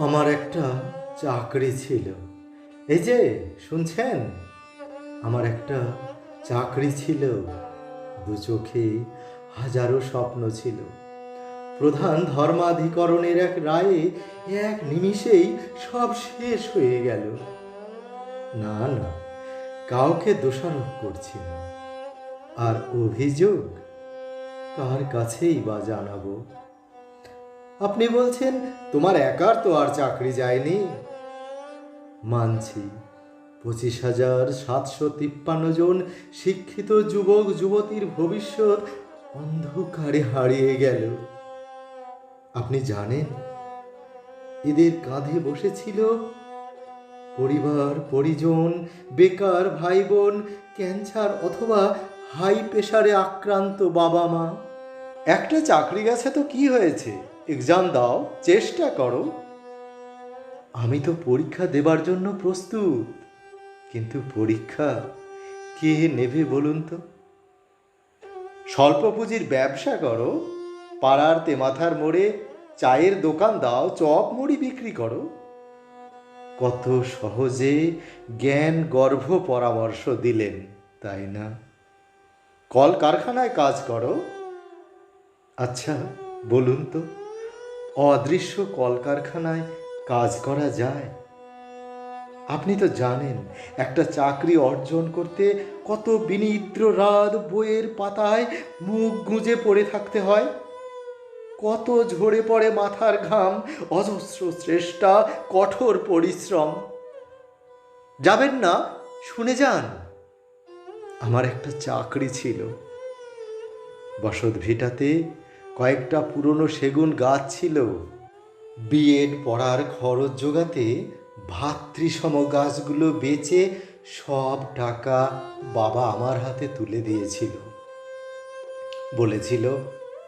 আমার একটা চাকরি ছিল। এই যে, শুনছেন? আমার একটা চাকরি ছিল। দু চোখে হাজারো স্বপ্ন ছিল। প্রধান ধর্মাধিকরণের এক রায়ে এক নিমিষেই সব শেষ হয়ে গেল। না না, কাউকে দোষারোপ করছি না। আর অভিযোগ? কার কাছেই বা জানাব? আপনি বলছেন, তোমার একার তো আর চাকরি যায়নি? মানছি। পঁচিশ হাজার সাতশো তিপ্পান্ন জন শিক্ষিত যুবক, যুবতীর ভবিষ্যৎ অন্ধকারে হারিয়ে গেল। আপনি জানেন, এদের কাঁধে বসেছিল পরিবার, পরিজন, বেকার ভাই বোন ক্যান্সার অথবা হাই প্রেশারে আক্রান্ত বাবা মা একটা চাকরি গেছে তো কি হয়েছে? এক্সাম দাও, চেষ্টা করো। আমি তো পরীক্ষা দেবার জন্য প্রস্তুত, কিন্তু পরীক্ষা কে নেবে বলুন তো? স্বল্প পুঁজির ব্যবসা করো, পাড়ার তেমাথার মোড়ে চায়ের দোকান দাও, চপ মুড়ি বিক্রি করো। কত সহজে জ্ঞান গর্ভ পরামর্শ দিলেন, তাই না? কল কারখানায় কাজ করো। আচ্ছা বলুন তো। অদৃশ্য কলকারখানায় কাজ করা যায়। আপনি তো জানেন, একটা চাকরি অর্জন করতে কত বিনিদ্র রাত বইয়ের পাতায় মুখ গুঁজে পড়ে থাকতে হয়। কত ঝরে পড়ে মাথার ঘাম, অজস্র চেষ্টা কঠোর পরিশ্রম। যাবেন না, শুনে যান। আমার একটা চাকরি ছিল। বসত ভিটাতে কয়েকটা পুরনো সেগুন গাছ ছিল। বিএড পড়ার খরচ জোগাতে ভাতৃসম গাছগুলো বেচে সব টাকা বাবা আমার হাতে তুলে দিয়েছিল। বলেছিল,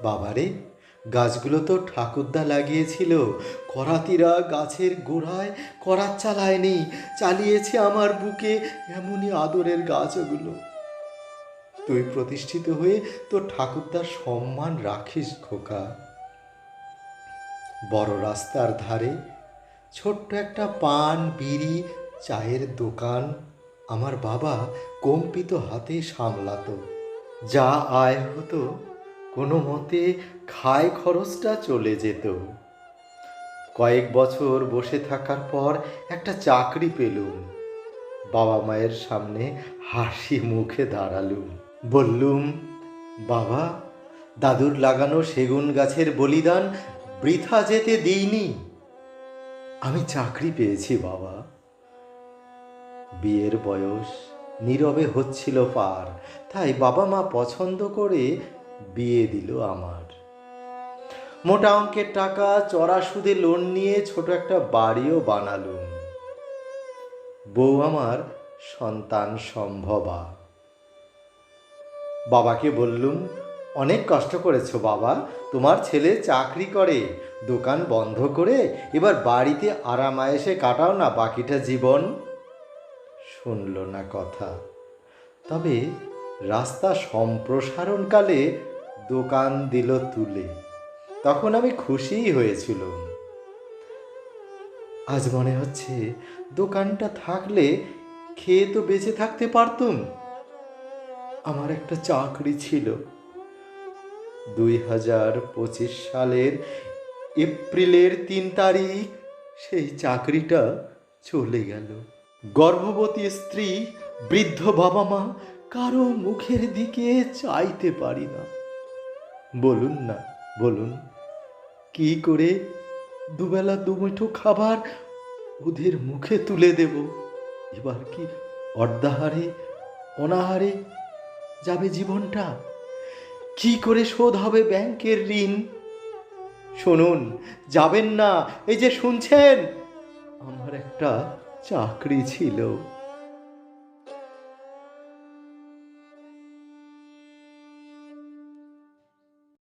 বাবারে, গাছগুলো তো ঠাকুরদা লাগিয়েছিল। করাতিরা গাছের গোড়ায় করাত চালায়নি, চালিয়েছে আমার বুকে এমনই আদরের গাছগুলো। তুই প্রতিষ্ঠিত হয়ে তোর ঠাকুরদার সম্মান রাখিস খোকা। বড় রাস্তার ধারে ছোট্ট একটা পান, বিড়ি, চায়ের দোকান আমার বাবা কম্পিত হাতে সামলাতো। যা আয় হতো কোনো মতে খায় খরচটা চলে যেত। কয়েক বছর বসে থাকার পর একটা চাকরি পেলুম। বাবা মায়ের সামনে হাসি মুখে দাঁড়ালুম। বললুম, বাবা, দাদুর লাগানো সেগুন গাছের বলিদান বৃথা যেতে দিইনি। আমি চাকরি পেয়েছি, বাবা। বিয়ের বয়স নীরবে হচ্ছিল পার, তাই বাবা মা পছন্দ করে বিয়ে দিল আমার। মোটা অঙ্কের টাকা, চড়া সুদে লোন নিয়ে ছোট একটা বাড়িও বানালুম। বউ আমার সন্তান সম্ভবা। বাবাকে বললুম, অনেক কষ্ট করেছ বাবা। তোমার ছেলে চাকরি করে, দোকান বন্ধ করে, এবার বাড়িতে আরাম আয়েসে কাটাও না বাকিটা জীবন। শুনল না কথা। তবে রাস্তা সম্প্রসারণকালে দোকান দিল তুলে। তখন আমি খুশিই হয়েছিলাম। আজ মনে হচ্ছে দোকানটা থাকলে খেয়ে তো বেঁচে থাকতে পারতুম। আমার একটা চাকরি ছিল। দুই হাজার পঁচিশ সালের এপ্রিলের তিন তারিখ সেই চাকরিটা চলে গেল। গর্ভবতী স্ত্রী, বৃদ্ধ বাবা মা কারও মুখের দিকে চাইতে পারি না। বলুন না, বলুন, কি করে দুবেলা দুমুঠো খাবার ওদের মুখে তুলে দেব? এবার কি অর্ধাহারে, অনাহারে যাবে জীবনটা? কি করে শোধ হবে ব্যাংকের ঋণ? শুনুন, যাবেন না। এই যে শুনছেন, আমার একটা চাকরি ছিল।